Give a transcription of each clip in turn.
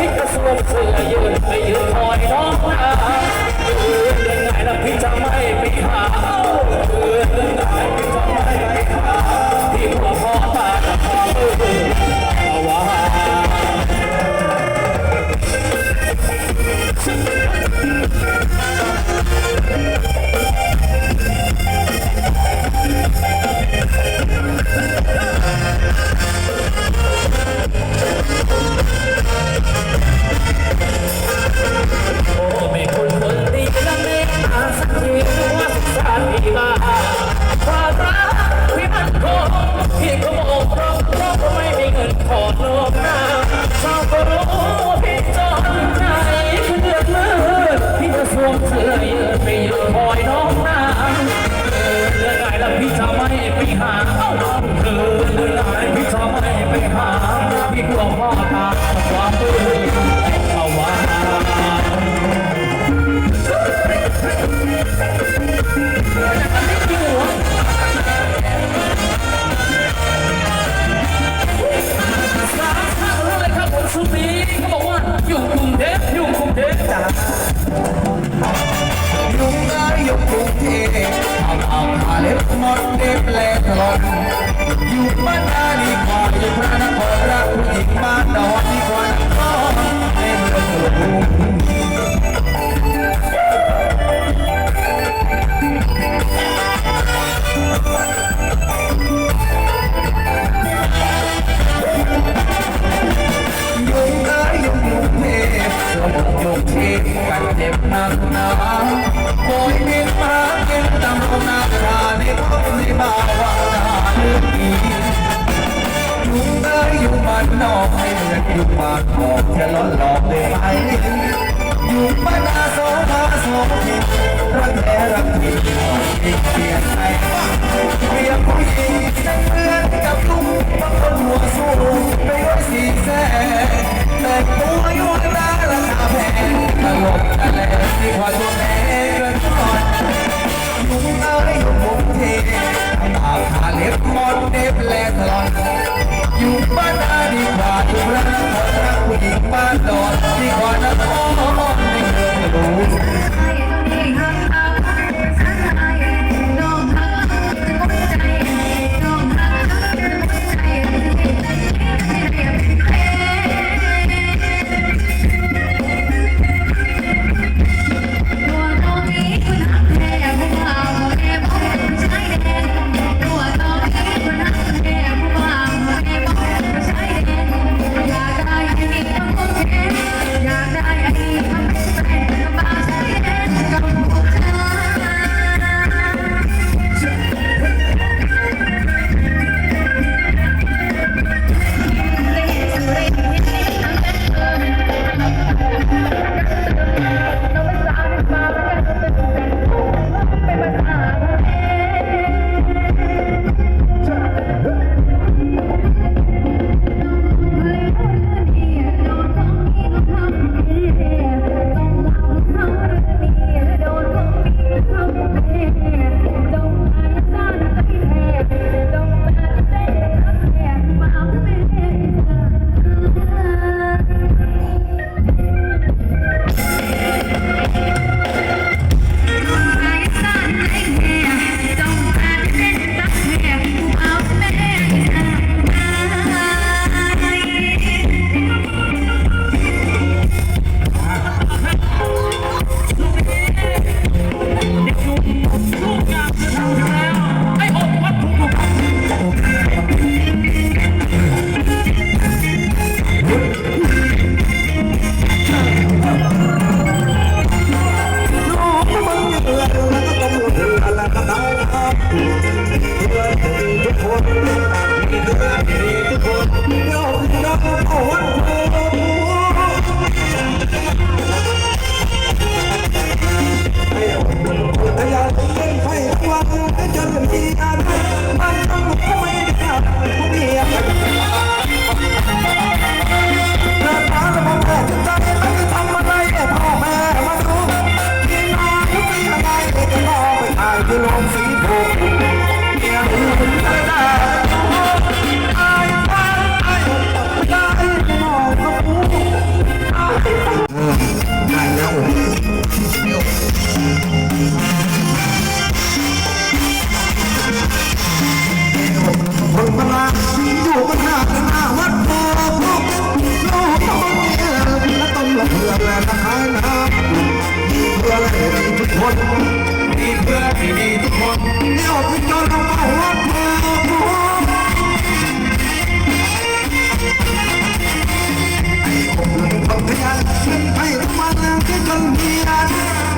ที่กระทรวงสื่อยืนไปยืนคอยน้องมา Mana านนอกให้เหมือนยู่ปากหอกจะล้นหลอกได้ไหมอยู่บ้านาสองมาสองทีรักแท้รักจริงเปลี่ยนเปลี่ยนไปเปลี่ยนผู้หญิงเพื่อนกับตุ้มบางคนหัวสูงไม่ไวยสีแสแต่ตัวอยู่ในร้านราคาแพงตลกตะแลสีพอตัวแม่เกินก่อนยู่เอาให้ยุงมุมเทตาคาเล็บมอนเด็บแลทลอน อยู่บ้านอาดีบาดอยู่รักรักผู้หญิงบ้านดอนที่ขอนคร belong to และทหารน้ำมีเพื่อนให้ดีทุกคน มีเพื่อนให้ดีทุกคนแนวพิจะรณาหัวเมืองไอ้คนบางทีมันไปทำอะไรก็จนเมีย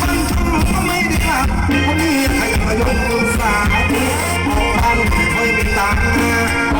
มันทำก็ไม่ได้คนนี้ใครมายกมือสาธุเอาบ้คนไม่มีตัง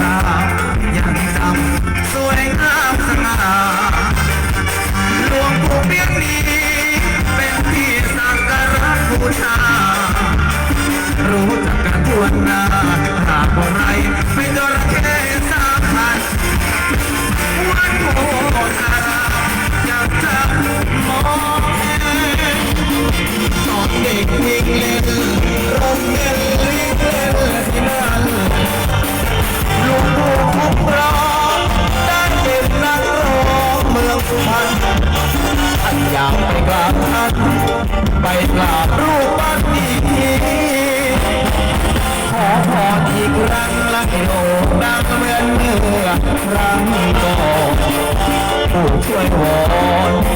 รายังจำสวยงามสง่าหลวงปู่เปียงนี้เป็นที่สักการะบูชารู้จักกันทวหน้าหากว่าไร ครั้งก่อนผู้ช่วยวอน